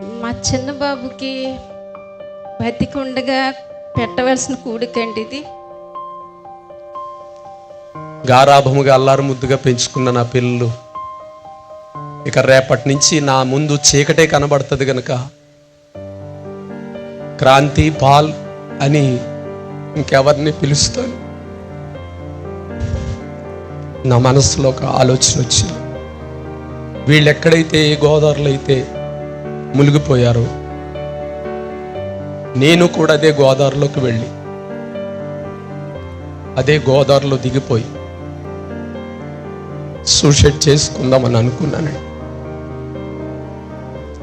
మా చిన్న బాబుకి బతికుండగా పెట్టవలసిన కూడికండి ఇది? గారాభముగా అల్లారు ముద్దుగా పెంచుకున్న నా పిల్లలు. ఇక రేపటి నుంచి నా ముందు చీకటే కనబడుతుంది గనక క్రాంతి పాల్ అని ఇంకెవరిని పిలుస్తాను? నా మనసులో ఒక ఆలోచన వచ్చింది. వీళ్ళెక్కడైతే ఏ గోదావరిలో అయితే మునిగిపోయారు. నేను కూడా అదే గోదావరిలోకి వెళ్ళి అదే గోదావరిలో దిగిపోయి సూసైడ్ చేసుకుందామని అనుకున్నాను.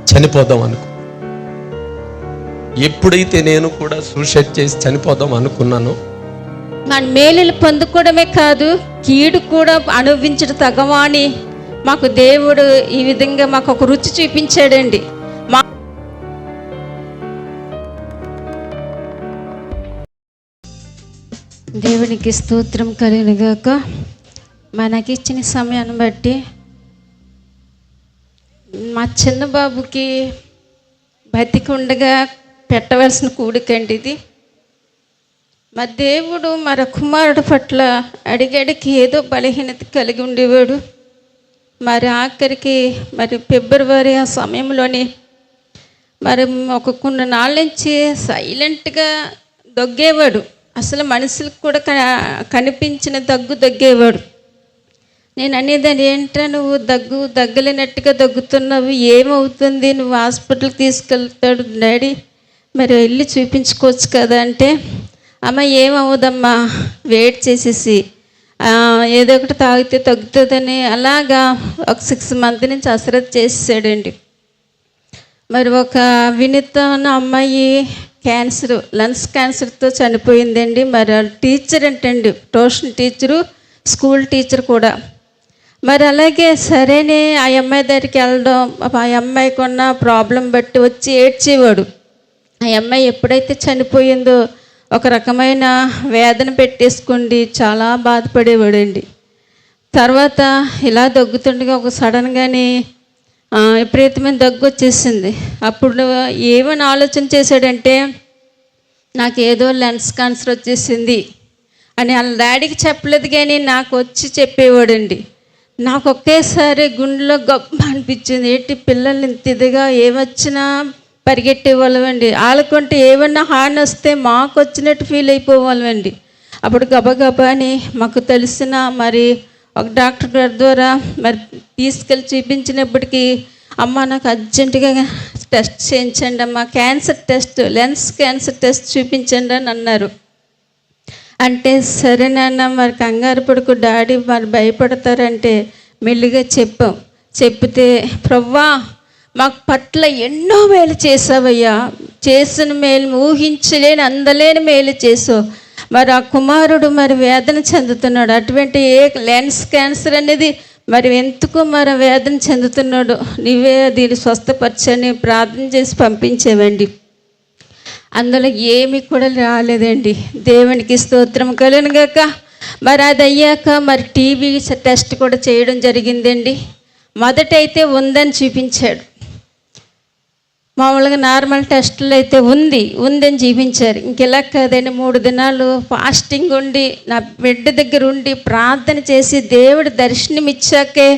చనిపోదాం అనుకు ఎప్పుడైతే నేను కూడా సూసైడ్ చేసి చనిపోదాం అనుకున్నానో మన మేలులు పొందుకోవడమే కాదు కీడు కూడా అనుభవించడం తగవా అని మాకు దేవుడు ఈ విధంగా మాకు ఒక రుచి చూపించాడండి. దేవునికి స్తోత్రం కలిగినగాక. మనకిచ్చిన సమయాన్ని బట్టి మా చిన్న బాబుకి బతికుండగా పెట్టవలసిన కూడికండి ఇది. మా దేవుడు మన కుమారుడు పట్ల అడిగడికి ఏదో బలహీనత కలిగి ఉండేవాడు. మరి ఆఖరికి మరి ఫిబ్రవరి ఆ సమయంలోని మరి ఒక కొన్ని నాళ్ళ నుంచి సైలెంట్గా దొగ్గేవాడు. అసలు మనుషులకు కూడా క- కనిపించిన దగ్గు దగ్గేవాడు. నేను అనేదాన్ని ఏంట్రా నువ్వు దగ్గు దగ్గలేనట్టుగా దగ్గుతున్నావు? ఏమవుతుంది? నువ్వు హాస్పిటల్కి తీసుకెళ్తాడు డాడీ. మరి వెళ్ళి చూపించుకోవచ్చు కదా అంటే అమ్మ ఏమవుదమ్మా వెయిట్ చేసేసి. ఏదో ఒకటి తాగితే తగ్గుతుందని. అలాగా ఒక సిక్స్ మంత్ నుంచి అసరత్ చేసేసాడండి. మరి ఒక వినిత అమ్మాయి క్యాన్సర్ లంగ్స్ క్యాన్సర్తో చనిపోయిందండి. మరి టీచర్ అంటండి ట్యూషన్ టీచరు స్కూల్ టీచర్ కూడా. మరి అలాగే సరేనే ఆ అమ్మాయి దగ్గరికి వెళ్ళడం ఆ అమ్మాయికి ఉన్న ప్రాబ్లం బట్టి వచ్చి ఏడ్చేవాడు. ఆ అమ్మాయి ఎప్పుడైతే చనిపోయిందో ఒక రకమైన వేదన పెట్టేసుకోండి చాలా బాధపడేవాడండి. తర్వాత ఇలా దగ్గుతుండగా ఒక సడన్గానే విపరీతమైన దగ్గు వచ్చేసింది అప్పుడు ఏమని ఆలోచన చేశాడంటే నాకు ఏదో లెన్స్ క్యాన్సర్ వచ్చేసింది అని వాళ్ళ డాడీకి చెప్పలేదు కానీ నాకు వచ్చి చెప్పేవాడండి. నాకు ఒకేసారి గుండెలో గొప్ప అనిపించింది. ఏంటి పిల్లల్ని ఇంత ఇదిగా ఏమొచ్చినా పరిగెట్టే వాళ్ళమండి వాళ్ళకుంటే ఏమన్నా హాని వస్తే మాకు వచ్చినట్టు ఫీల్ అయిపోవాళ్ళమండి. అప్పుడు గబగబా అని మాకు తెలిసిన మరి ఒక డాక్టర్ గారి ద్వారా మరి తీసుకెళ్ళి చూపించినప్పటికీ అమ్మ నాకు అర్జెంటుగా టెస్ట్ చేయించండి అమ్మ cancer test lens cancer test చూపించండి అని అన్నారు. అంటే సరే నాన్న మరి కంగారు పడుకు డాడీ మరి భయపడతారంటే మెల్లిగా చెప్పాం. చెప్తే ప్రవ్వా మాకు పట్ల ఎన్నో మేలు చేసావయ్యా చేసిన మేలు ఊహించలేని అందలేని మేలు చేసావు మరి ఆ కుమారుడు మరి వేదన చెందుతున్నాడు. అటువంటి ఏ లెన్స్ క్యాన్సర్ అనేది మరి ఎందుకు మరి వేదన చెందుతున్నాడు? నీవే దీన్ని స్వస్థపరచని ప్రార్థన చేసి పంపించేవండి. అందులో ఏమి కూడా రాలేదండి. దేవునికి స్తోత్రం కలుగునుగాక మరి అది అయ్యాక మరి టీవీ టెస్ట్ కూడా చేయడం జరిగిందండి. మొదటైతే ఉందని చూపించాడు. మామూలుగా నార్మల్ టెస్టులు అయితే ఉంది ఉందని చూపించారు ఇంకెలా కాదండి మూడు దినాలు ఫాస్టింగ్ ఉండి నా బిడ్డ దగ్గర ఉండి ప్రార్థన చేసి దేవుడి దర్శనం ఇచ్చాకే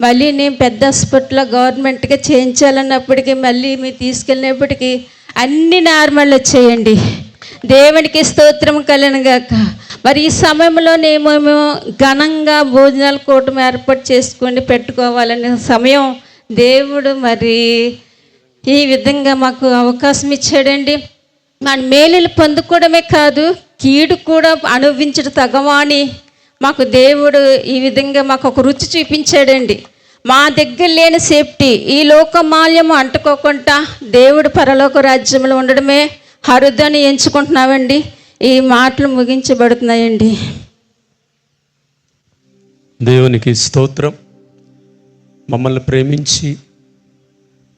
మళ్ళీ నేను పెద్ద హాస్పిటల్లో గవర్నమెంట్గా చేయించాలన్నప్పటికీ మళ్ళీ మీరు తీసుకెళ్ళినప్పటికీ అన్ని నార్మల్ వచ్చేయండి. దేవునికి స్తోత్రం కలనగాక మరి ఈ సమయంలోనేమో ఘనంగా భోజనాల కూటమి ఏర్పాటు చేసుకొని పెట్టుకోవాలనే సమయం దేవుడు మరి ఈ విధంగా మాకు అవకాశం ఇచ్చాడండి. మన మేలులు పొందుకోవడమే కాదు కీడు కూడా అనుభవించడం తగవాని మాకు దేవుడు ఈ విధంగా మాకు ఒక రుచి చూపించాడండి. మా దగ్గర లేని సేఫ్టీ ఈ లోకమాల్యము అంటుకోకుండా దేవుడు పరలోక రాజ్యంలో ఉండడమే హరుదని ఎంచుకుంటున్నామండి. ఈ మాటలు ముగించబడుతున్నాయండి. దేవునికి స్తోత్రం. మమ్మల్ని ప్రేమించి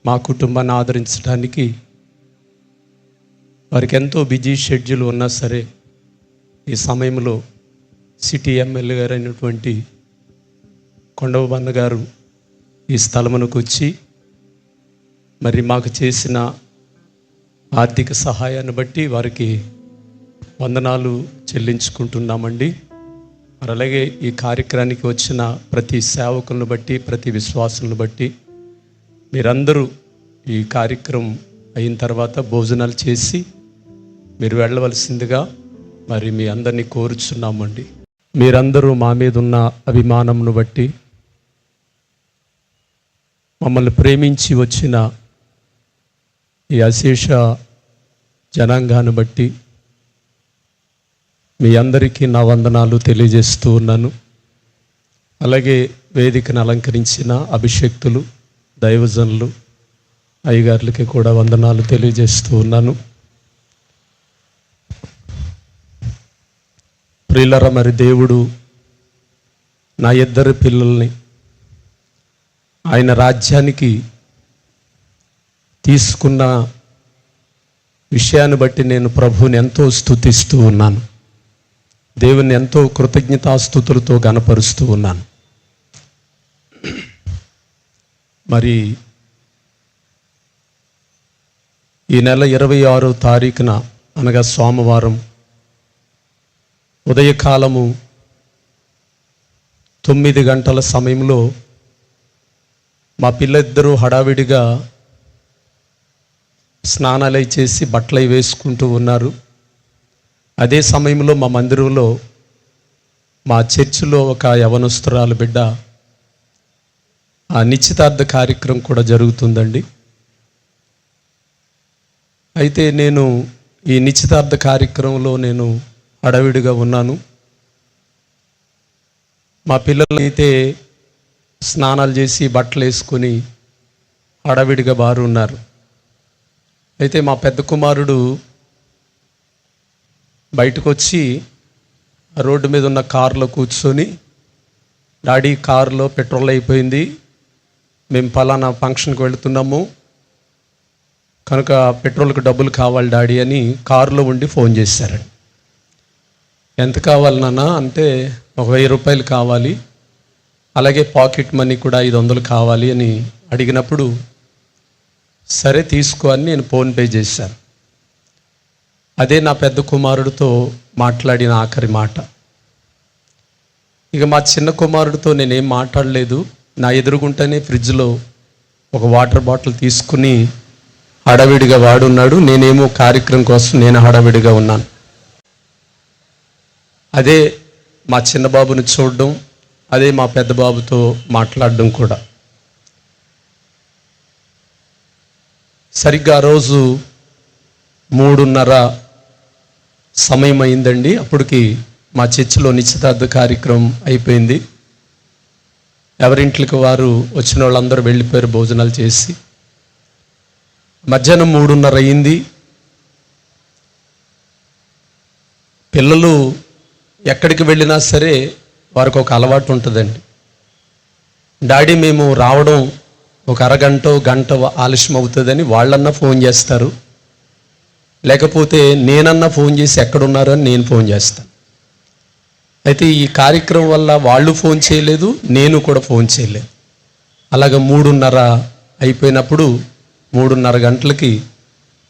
మా కుటుంబాన్ని ఆదరించడానికి వారికి ఎంతో బిజీ షెడ్యూల్ ఉన్నా సరే ఈ సమయంలో సిటీ ఎమ్మెల్యే గారు అయినటువంటి కొండవబన్న గారు ఈ స్థలమునకు వచ్చి మరి మాకు చేసిన ఆర్థిక సహాయాన్ని బట్టి వారికి వందనాలు చెల్లించుకుంటున్నామండి. మరి అలాగే ఈ కార్యక్రమానికి వచ్చిన ప్రతి సేవకులను బట్టి ప్రతి విశ్వాసులను బట్టి మీరందరూ ఈ కార్యక్రమం అయిన తర్వాత భోజనాలు చేసి మీరు వెళ్ళవలసిందిగా మరి మీ అందరినీ కోరుచున్నామండి. మీరందరూ మా మీద ఉన్న అభిమానంను బట్టి మమ్మల్ని ప్రేమించి వచ్చిన ఈ అశేష జనాంగాన్ని బట్టి మీ అందరికీ నా వందనాలు తెలియజేస్తూ ఉన్నాను. అలాగే వేదికను అలంకరించిన అభిషక్తులు దైవజనులు అయ్యగారులకి కూడా వందనాలు తెలియజేస్తూ ఉన్నాను. ప్రియులర మరి దేవుడు నా ఇద్దరు పిల్లల్ని ఆయన రాజ్యానికి తీసుకున్న విషయాన్ని బట్టి నేను ప్రభువుని ఎంతో స్థుతిస్తూ ఉన్నాను. దేవుని ఎంతో కృతజ్ఞతాస్థుతులతో గనపరుస్తూ ఉన్నాను. మరి ఈ నెల ఇరవై ఆరో తారీఖున అనగా సోమవారం ఉదయకాలము తొమ్మిది గంటల సమయంలో మా పిల్లిద్దరూ హడావిడిగా స్నానాలై చేసి బట్టలై వేసుకుంటూ ఉన్నారు. అదే సమయంలో మా మందిరంలో మా చర్చిలో ఒక యవనస్తురాలు బిడ్డ ఆ నిశ్చితార్థ కార్యక్రమం కూడా జరుగుతుందండి. అయితే నేను ఈ నిశ్చితార్థ కార్యక్రమంలో నేను అడవిడిగా ఉన్నాను. మా పిల్లలైతే అయితే స్నానాలు చేసి బట్టలు వేసుకొని అడవిడిగా బారు ఉన్నారు. అయితే మా పెద్ద కుమారుడు బయటకు వచ్చి రోడ్డు మీద ఉన్న కారులో కూర్చొని డాడీ కారులో పెట్రోల్ అయిపోయింది. మేము పలానా ఫంక్షన్కి వెళుతున్నాము. కనుక పెట్రోల్కి డబ్బులు కావాలి డాడీ అని కారులో ఉండి ఫోన్ చేశారండి ఎంత కావాలి నాన్న? అంటే ఒక వెయ్యి రూపాయలు కావాలి. అలాగే పాకెట్ మనీ కూడా ఐదు వందలు కావాలి అని అడిగినప్పుడు సరే తీసుకో అని నేను ఫోన్పే చేశాను. అదే నా పెద్ద కుమారుడితో మాట్లాడిన ఆఖరి మాట. ఇక మా చిన్న కుమారుడితో నేనేం మాట్లాడలేదు. నా ఎదురుగుంటేనే ఫ్రిడ్జ్లో ఒక వాటర్ బాటిల్ తీసుకుని హడావిడిగా వాడున్నాడు. నేనేమో కార్యక్రమం కోసం నేను హడావిడిగా ఉన్నాను. అదే మా చిన్న బాబుని చూడడం అదే మా పెద్ద బాబుతో మాట్లాడడం కూడా. సరిగ్గా ఆ రోజు మూడున్నర సమయం అయిందండి అప్పటికి మా చర్చిలో నిశ్చితార్థ కార్యక్రమం అయిపోయింది. ఎవరింట్లకి వారు వచ్చిన వాళ్ళందరూ వెళ్ళిపోయారు భోజనాలు చేసి. మధ్యాహ్నం మూడున్నర అయింది. పిల్లలు ఎక్కడికి వెళ్ళినా సరే వారికి ఒక అలవాటు ఉంటుందండి. డాడీ మేము రావడం ఒక అరగంట గంట ఆలస్యం అవుతుందని వాళ్ళన్నా ఫోన్ చేస్తారు. లేకపోతే నేనన్నా ఫోన్ చేసి ఎక్కడున్నారు అని నేను ఫోన్ చేస్తాను. అయితే ఈ కార్యక్రమం వల్ల వాళ్ళు ఫోన్ చేయలేదు నేను కూడా ఫోన్ చేయలేదు. అలాగ మూడున్నర అయిపోయినప్పుడు మూడున్నర గంటలకి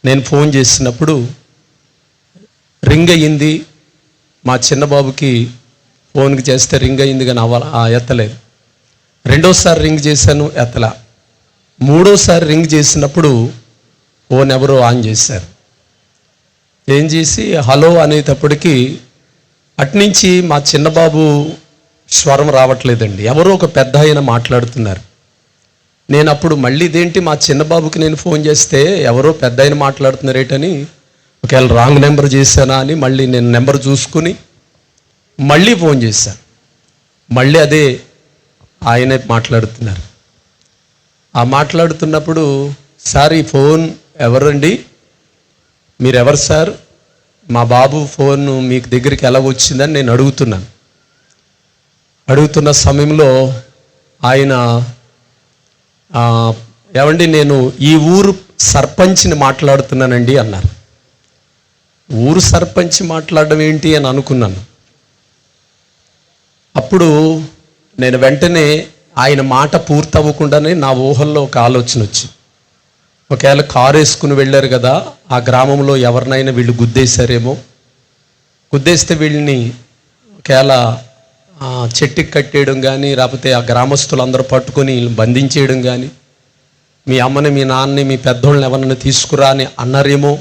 నేను ఫోన్ చేసినప్పుడు రింగ్ అయ్యింది. మా చిన్న బాబుకి ఫోన్కి చేస్తే రింగ్ అయ్యింది కానీ అవ్వ ఆ ఎత్తలేదు. రెండోసారి రింగ్ చేశాను ఎత్తల. మూడోసారి రింగ్ చేసినప్పుడు ఫోన్ ఎవరో ఆన్ చేశారు. ఏం చేసి హలో అనేటప్పటికీ అట్నుంచి మా చిన్నబాబు స్వరం రావట్లేదండి. ఎవరో ఒక పెద్ద ఆయన మాట్లాడుతున్నారు. నేను అప్పుడు మళ్ళీ ఇదేంటి మా చిన్నబాబుకి నేను ఫోన్ చేస్తే ఎవరో పెద్ద ఆయన మాట్లాడుతున్నారేటని ఒకవేళ రాంగ్ నెంబర్ చేశానా అని మళ్ళీ నేను నెంబర్ చూసుకుని మళ్ళీ ఫోన్ చేశాను మళ్ళీ అదే ఆయనే మాట్లాడుతున్నారు. ఆ మాట్లాడుతున్నప్పుడు సార్ ఈ ఫోన్ ఎవరండి? మీరు ఎవరు సార్? మా బాబు ఫోన్ మీకు దగ్గరికి ఎలా వచ్చిందని నేను అడుగుతున్నాను. అడుగుతున్న సమయంలో ఆయన ఏమండి నేను ఈ ఊరు సర్పంచ్ని మాట్లాడుతున్నానండి అన్నారు. ఊరు సర్పంచ్ మాట్లాడడం ఏంటి అని అనుకున్నాను. అప్పుడు నేను వెంటనే ఆయన మాట పూర్తవ్వకుండానే నా ఊహల్లో ఒక ఆలోచన వచ్చింది. ఒకవేళ కారు వేసుకుని వెళ్ళారు కదా ఆ గ్రామంలో ఎవరినైనా వీళ్ళు గుద్దేశారేమో? గుద్దేస్తే వీళ్ళని ఒకవేళ చెట్టుకి కట్టేయడం కానీ లేకపోతే ఆ గ్రామస్తులందరూ పట్టుకొని బంధించేయడం కానీ మీ అమ్మని మీ నాన్నని మీ పెద్దోళ్ళని ఎవరిని తీసుకురా అని అన్నారేమో?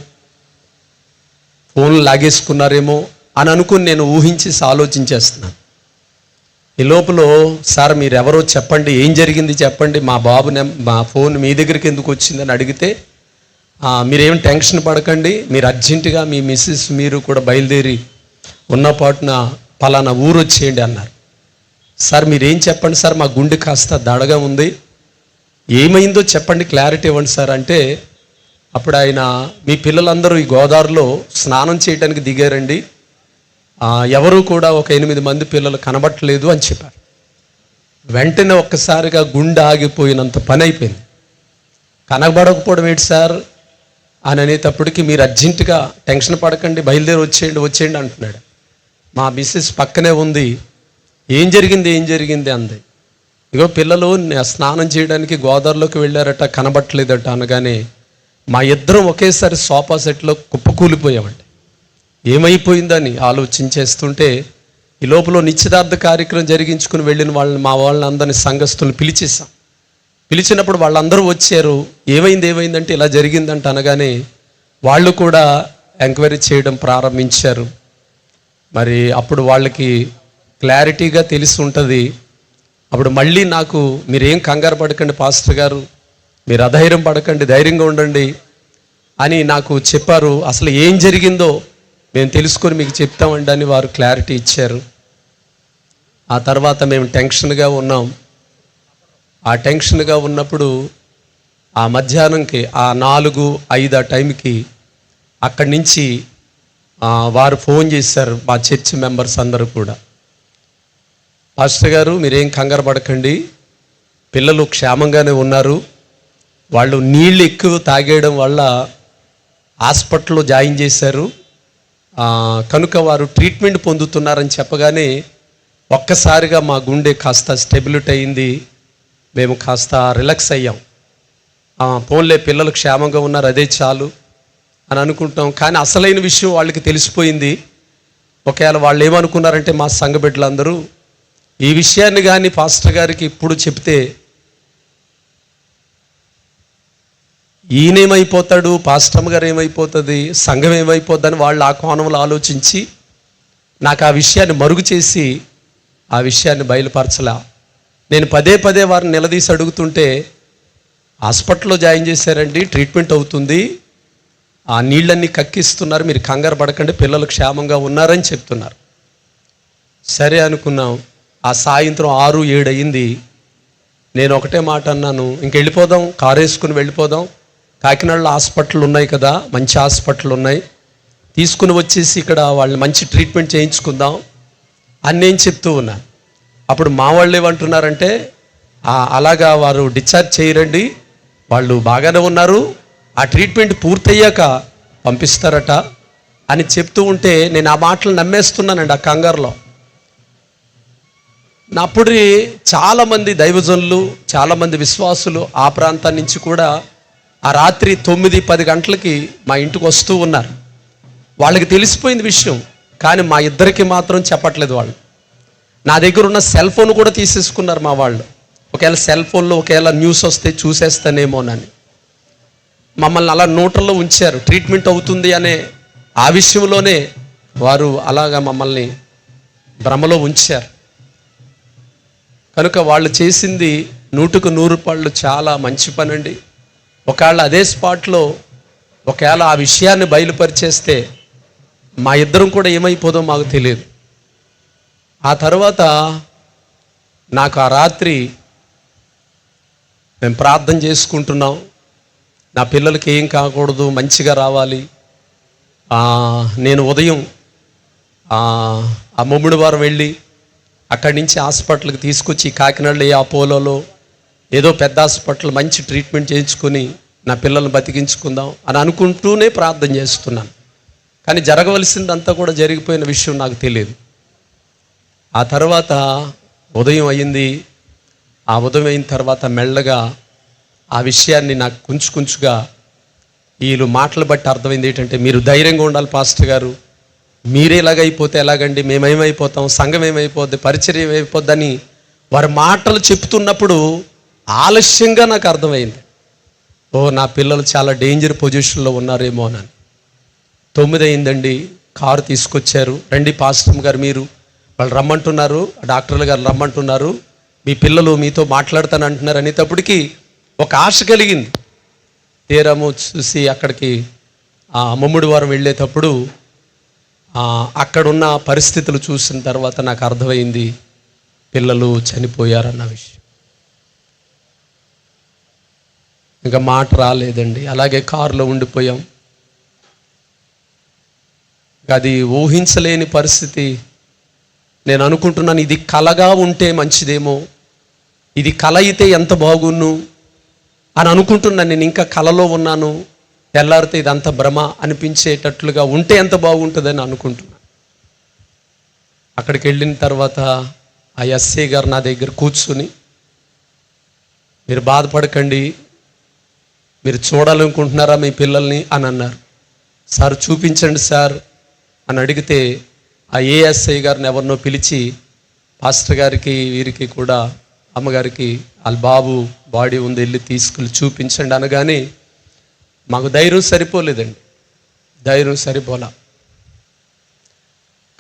ఫోన్లు లాగేసుకున్నారేమో? అని అనుకుని నేను ఊహించేసి ఆలోచించేస్తున్నాను. ఈ లోపల సార్ మీరు ఎవరో చెప్పండి ఏం జరిగింది చెప్పండి మా బాబు మా ఫోన్ మీ దగ్గరికి ఎందుకు వచ్చిందని అడిగితే మీరేం టెన్షన్ పడకండి మీరు అర్జెంటుగా మీ మిస్సెస్ మీరు కూడా బయలుదేరి ఉన్నపాటున పలానా ఊరు వచ్చేయండి అన్నారు. సార్ మీరేం చెప్పండి సార్ మా గుండె కాస్త దడగా ఉంది. ఏమైందో చెప్పండి క్లారిటీ ఇవ్వండి సార్ అంటే అప్పుడు ఆయన మీ పిల్లలందరూ ఈ గోదావరిలో స్నానం చేయడానికి దిగారండి. ఎవరు కూడా ఒక ఎనిమిది మంది పిల్లలు కనబట్టలేదు అని చెప్పారు. వెంటనే ఒక్కసారిగా గుండె ఆగిపోయినంత పని అయిపోయింది. కనబడకపోవడం ఏంటి సార్? అని అనేటప్పటికి మీరు అర్జెంటుగా టెన్షన్ పడకండి బయలుదేరి వచ్చేయండి వచ్చేయండి అంటున్నాడు. మా మిస్సెస్ పక్కనే ఉంది. ఏం జరిగింది ఏం జరిగింది అంది. ఇగో పిల్లలు స్నానం చేయడానికి గోదావరిలోకి వెళ్ళారట కనబట్టలేదట అనగానే మా ఇద్దరం ఒకేసారి సోఫా సెట్లో కుప్పకూలిపోయామండి. ఏమైపోయిందని ఆలోచించేస్తుంటే ఈ లోపల నిశ్చితార్థ కార్యక్రమం జరిగించుకుని వెళ్ళిన వాళ్ళని మా వాళ్ళని అందరిని సంఘస్థులను పిలిచేసాం పిలిచినప్పుడు వాళ్ళందరూ వచ్చారు. ఏమైంది ఏమైందంటే ఇలా జరిగిందంట అనగానే వాళ్ళు కూడా ఎంక్వైరీ చేయడం ప్రారంభించారు. మరి అప్పుడు వాళ్ళకి క్లారిటీగా తెలిసి ఉంటుంది. అప్పుడు మళ్ళీ నాకు మీరేం కంగారు పడకండి పాస్టర్ గారు మీరు అధైర్యం పడకండి ధైర్యంగా ఉండండి అని నాకు చెప్పారు. అసలు ఏం జరిగిందో మేము తెలుసుకొని మీకు చెప్తామండి అని వారు క్లారిటీ ఇచ్చారు. ఆ తర్వాత మేము టెన్షన్గా ఉన్నాం. ఆ టెన్షన్గా ఉన్నప్పుడు ఆ మధ్యాహ్నంకి ఆ నాలుగు ఐదు ఆ టైంకి అక్కడి నుంచి వారు ఫోన్ చేశారు మా చర్చ్ మెంబర్స్ అందరూ కూడా. పాస్టర్ గారు మీరేం కంగారు పడకండి. పిల్లలు క్షేమంగానే ఉన్నారు. వాళ్ళు నీళ్ళు ఎక్కువ తాగేయడం వల్ల హాస్పిటల్లో జాయిన్ చేశారు. కనుక వారు ట్రీట్మెంట్ పొందుతున్నారని చెప్పగానే ఒక్కసారిగా మా గుండె కాస్త స్టెబిలిట్ అయింది. మేము కాస్త రిలాక్స్ అయ్యాం. ఫోన్లే పోన్లే పిల్లలు క్షేమంగా ఉన్నారు అదే చాలు అని అనుకుంటాం. కానీ అసలైన విషయం వాళ్ళకి తెలిసిపోయింది. ఒకవేళ వాళ్ళు ఏమనుకున్నారంటే మా సంఘ బిడ్డలందరూ ఈ విషయాన్ని కానీ పాస్టర్ గారికి ఇప్పుడు చెప్తే ఈయనేమైపోతాడు? పాస్టమ్ గారు ఏమైపోతుంది సంఘం ఏమైపోద్దని వాళ్ళు ఆ కోణంలో ఆలోచించి నాకు ఆ విషయాన్ని మరుగు చేసి ఆ విషయాన్ని బయలుపరచలా. నేను పదే పదే వారిని నిలదీసి అడుగుతుంటే హాస్పిటల్లో జాయిన్ చేశారండి ట్రీట్మెంట్ అవుతుంది. ఆ నీళ్ళన్నీ కక్కిస్తున్నారు మీరు కంగారు పడకండి పిల్లలు క్షేమంగా ఉన్నారని చెప్తున్నారు. సరే అనుకున్నాం. ఆ సాయంత్రం ఆరు ఏడు అయింది. నేను ఒకటే మాట అన్నాను. ఇంక వెళ్ళిపోదాం కారు వేసుకుని వెళ్ళిపోదాం. కాకినాడలో హాస్పిటల్ ఉన్నాయి కదా మంచి హాస్పిటల్ ఉన్నాయి. తీసుకుని వచ్చేసి ఇక్కడ వాళ్ళని మంచి ట్రీట్మెంట్ చేయించుకుందాం అని నేను చెప్తూ ఉన్నాను అప్పుడు మా వాళ్ళు ఏమంటున్నారంటే అలాగా వారు డిశ్చార్జ్ చేయరండి వాళ్ళు బాగానే ఉన్నారు ఆ ట్రీట్మెంట్ పూర్తయ్యాక పంపిస్తారట అని చెప్తూ ఉంటే నేను ఆ మాటలు నమ్మేస్తున్నానండి ఆ కంగారులో. నా అప్పుడు చాలామంది దైవజనులు చాలామంది విశ్వాసులు ఆ ప్రాంతం నుంచి కూడా ఆ రాత్రి తొమ్మిది పది గంటలకి మా ఇంటికి వస్తూ ఉన్నారు. వాళ్ళకి తెలిసిపోయింది విషయం కానీ మా ఇద్దరికి మాత్రం చెప్పట్లేదు వాళ్ళు. నా దగ్గర ఉన్న సెల్ ఫోన్ కూడా తీసేసుకున్నారు మా వాళ్ళు. ఒకవేళ సెల్ ఫోన్లో ఒకవేళ న్యూస్ వస్తే చూసేస్తానేమోనని. మమ్మల్ని అలా నోటల్లో ఉంచారు. ట్రీట్మెంట్ అవుతుంది అనే ఆ విషయంలోనే వారు అలాగా మమ్మల్ని భ్రమలో ఉంచారు. కనుక వాళ్ళు చేసింది నూటుకు నూరు రూపాయలు చాలా మంచి పని అండి ఒకవేళ అదే స్పాట్లో ఒకవేళ ఆ విషయాన్ని బయలుపరిచేస్తే మా ఇద్దరం కూడా ఏమైపోదో మాకు తెలియదు. ఆ తర్వాత నాకు ఆ రాత్రి మేము ప్రార్థన చేసుకుంటున్నాం. నా పిల్లలకి ఏం కాకూడదు మంచిగా రావాలి. నేను ఉదయం ఆ ఆ ముమ్మిడి వారం వెళ్ళి అక్కడి నుంచి హాస్పిటల్కి తీసుకొచ్చి కాకినాడలో ఏ అపోలోలో ఏదో పెద్ద హాస్పిటల్ మంచి ట్రీట్మెంట్ చేయించుకొని నా పిల్లల్ని బతికించుకుందాం అని అనుకుంటూనే ప్రార్థన చేస్తున్నాను. కానీ జరగవలసిందంతా కూడా జరిగిపోయిన విషయం నాకు తెలియదు. ఆ తర్వాత ఉదయం అయింది. ఆ ఉదయం అయిన తర్వాత మెల్లగా ఆ విషయాన్ని నాకు కొంచెం కుంచుగా వీళ్ళు మాటలు బట్టి అర్థమైంది ఏంటంటే మీరు ధైర్యంగా ఉండాలి పాస్టర్ గారు. మీరే ఇలాగైపోతే ఎలాగండి మేమేమైపోతాం సంఘం ఏమైపోద్ది పరిచయం ఏమైపోద్దని వారి మాటలు చెప్తున్నప్పుడు ఆలస్యంగా నాకు అర్థమైంది. ఓ నా పిల్లలు చాలా డేంజర్ పొజిషన్లో ఉన్నారేమో అని తొమ్మిది అయిందండి కారు తీసుకొచ్చారు. రండి పాస్టమ్ గారు మీరు. వాళ్ళు రమ్మంటున్నారు డాక్టర్లు గారు రమ్మంటున్నారు. మీ పిల్లలు మీతో మాట్లాడతాను అంటున్నారు అనేటప్పటికి ఒక ఆశ కలిగింది. తీరము చూసి అక్కడికి ఆ అమ్మముడి వారం వెళ్ళేటప్పుడు అక్కడున్న పరిస్థితులు చూసిన తర్వాత నాకు అర్థమైంది పిల్లలు చనిపోయారన్న విషయం. ఇంకా మాట రాలేదండి. అలాగే కారులో ఉండిపోయాం. అది ఊహించలేని పరిస్థితి. నేను అనుకుంటున్నాను ఇది కలగా ఉంటే మంచిదేమో. ఇది కల అయితే ఎంత బాగున్ను అని అనుకుంటున్నాను నేను ఇంకా కలలో ఉన్నాను. తెల్లారితే ఇదంతా భ్రమ అనిపించేటట్లుగా ఉంటే ఎంత బాగుంటుందని అనుకుంటున్నాను. అక్కడికి వెళ్ళిన తర్వాత ఆ ఎస్ఏ గారు నా దగ్గర కూర్చుని మీరు బాధపడకండి మీరు చూడాలనుకుంటున్నారా మీ పిల్లల్ని అని అన్నారు. సార్ చూపించండి సార్ అని అడిగితే ఆ ఏఎస్ఐ గారిని ఎవరినో పిలిచి పాస్టర్ గారికి వీరికి కూడా అమ్మగారికి వాళ్ళ బాబు బాడీ ఉంది వెళ్ళి తీసుకుని చూపించండి అనగానే మాకు ధైర్యం సరిపోలేదండి. ధైర్యం సరిపోలా.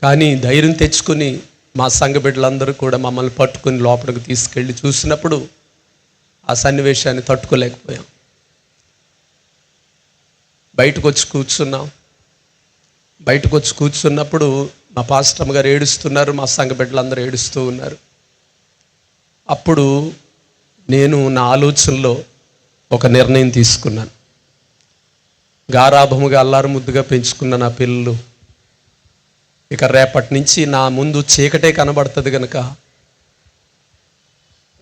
కానీ ధైర్యం తెచ్చుకుని మా సంఘ బిడ్డలందరూ కూడా మమ్మల్ని పట్టుకుని లోపలికి తీసుకెళ్ళి చూసినప్పుడు ఆ సన్నివేశాన్ని తట్టుకోలేకపోయాం. బయటకు వచ్చి కూర్చున్నాం. బయటకు వచ్చి కూర్చున్నప్పుడు మా పాస్టమ్ గారు ఏడుస్తున్నారు మా సంఘ బిడ్డలందరూ ఏడుస్తూ ఉన్నారు. అప్పుడు నేను నా ఆలోచనలో ఒక నిర్ణయం తీసుకున్నాను. గారాభముగా అల్లారు ముద్దుగా పెంచుకున్న నా పిల్లలు ఇక రేపటి నుంచి నా ముందు చీకటే కనబడుతుంది కనుక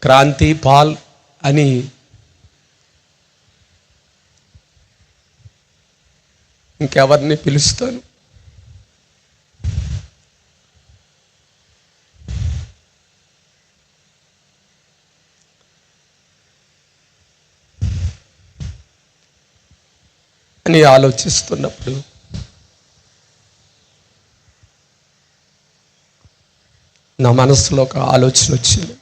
క్రాంతి పాల్ అని ఇంకెవరిని పిలుస్తాను? అని ఆలోచిస్తున్నప్పుడు నా మనసులో ఒక ఆలోచన వచ్చింది.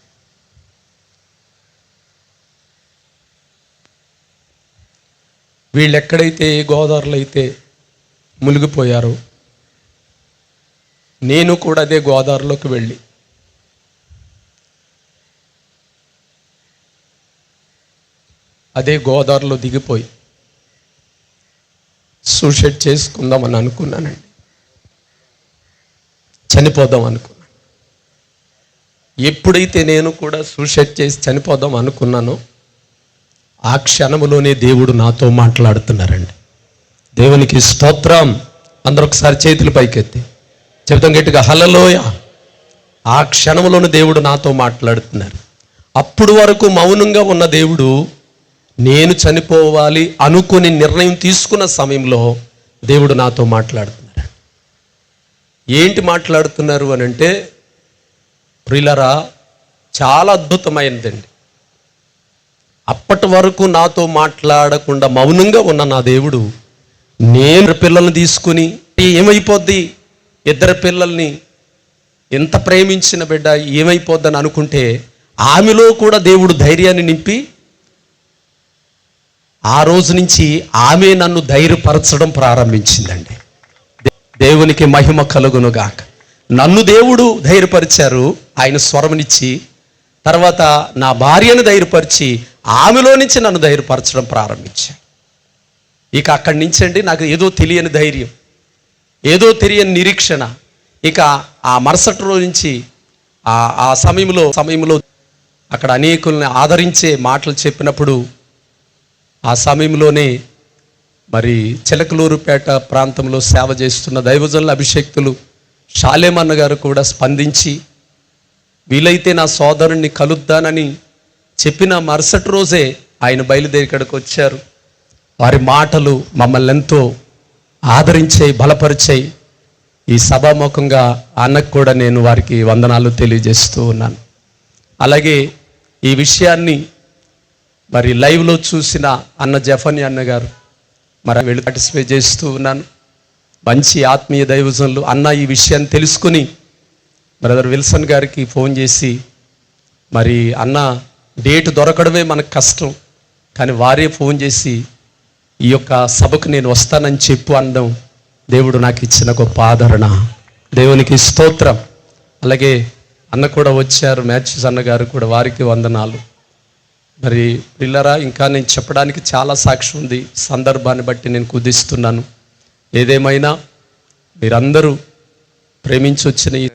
వీళ్ళు ఎక్కడైతే ఏ గోదావరిలో అయితే మునిగిపోయారు. నేను కూడా అదే గోదావరిలోకి వెళ్ళి. అదే గోదావరిలో దిగిపోయి సూసైడ్ చేసుకుందామని అనుకున్నానండి. చనిపోదాం అనుకున్నాను. ఎప్పుడైతే నేను కూడా సూసైడ్ చేసి చనిపోదాం అనుకున్నానో ఆ క్షణములోనే దేవుడు నాతో మాట్లాడుతున్నారండి. దేవునికి స్తోత్రం. అందరూ ఒకసారి చేతులు పైకెత్తి. చెబుతాం గట్టిగా హలలోయ ఆ క్షణంలోని దేవుడు నాతో మాట్లాడుతున్నారు. అప్పుడు వరకు మౌనంగా ఉన్న దేవుడు నేను చనిపోవాలి అనుకుని నిర్ణయం తీసుకున్న సమయంలో దేవుడు నాతో మాట్లాడుతున్నారు. ఏంటి మాట్లాడుతున్నారు అని అంటే ప్రిలరా చాలా అద్భుతమైనదండి అప్పటి వరకు నాతో మాట్లాడకుండా మౌనంగా ఉన్న నా దేవుడు నేను పిల్లల్ని తీసుకుని ఏమైపోద్ది? ఇద్దరు పిల్లల్ని ఎంత ప్రేమించిన బిడ్డ ఏమైపోద్దని అనుకుంటే ఆమెలో కూడా దేవుడు ధైర్యాన్ని నింపి ఆ రోజు నుంచి ఆమె నన్ను ధైర్యపరచడం ప్రారంభించిందండి. దేవునికి మహిమ కలుగునుగాక. నన్ను దేవుడు ధైర్యపరిచారు ఆయన స్వరమునిచ్చి తర్వాత నా భార్యను ధైర్యపరిచి ఆమెలో నుంచి నన్ను ధైర్యపరచడం ప్రారంభించాను ఇక అక్కడి నుంచి అండి నాకు ఏదో తెలియని ధైర్యం ఏదో తెలియని నిరీక్షణ. ఇక ఆ మరుసటి రోజు నుంచి ఆ సమయంలో సమయంలో అక్కడ అనేకుల్ని ఆదరించే మాటలు చెప్పినప్పుడు ఆ సమయంలోనే మరి చిలకలూరుపేట ప్రాంతంలో సేవ చేస్తున్న దైవజనుల అభిషక్తులు షాలేమన్న గారు కూడా స్పందించి వీలైతే నా సోదరుణ్ణి కలుద్దానని చెప్పిన మరుసటి రోజే ఆయన బయలుదేరి ఇక్కడికి వచ్చారు. వారి మాటలు మమ్మల్ని ఎంతో ఆదరించాయి బలపరిచాయి. ఈ సభాముఖంగా అన్నకు కూడా నేను వారికి వందనాలు తెలియజేస్తూ ఉన్నాను. అలాగే ఈ విషయాన్ని మరి లైవ్లో చూసిన అన్న జఫని అన్న గారు మరి వెళ్ళి పార్టిసిపేట్ చేస్తూ ఉన్నాను. మంచి ఆత్మీయ దైవజనులు అన్న ఈ విషయాన్ని తెలుసుకుని బ్రదర్ విల్సన్ గారికి ఫోన్ చేసి మరి అన్న డేట్ దొరకడమే మనకు కష్టం కానీ వారే ఫోన్ చేసి ఈ యొక్క సభకు నేను వస్తానని చెప్పు అనడం దేవుడు నాకు ఇచ్చిన గొప్ప ఆదరణ. దేవునికి స్తోత్రం. అలాగే అన్న కూడా వచ్చారు మ్యాథ్యూస్ అన్నగారు కూడా వారికి వందనాలు. మరి పిల్లరా ఇంకా నేను చెప్పడానికి చాలా సాక్ష్యం ఉంది. సందర్భాన్ని బట్టి నేను కుదిస్తున్నాను. ఏదేమైనా మీరందరూ ప్రేమించి వచ్చిన ఈ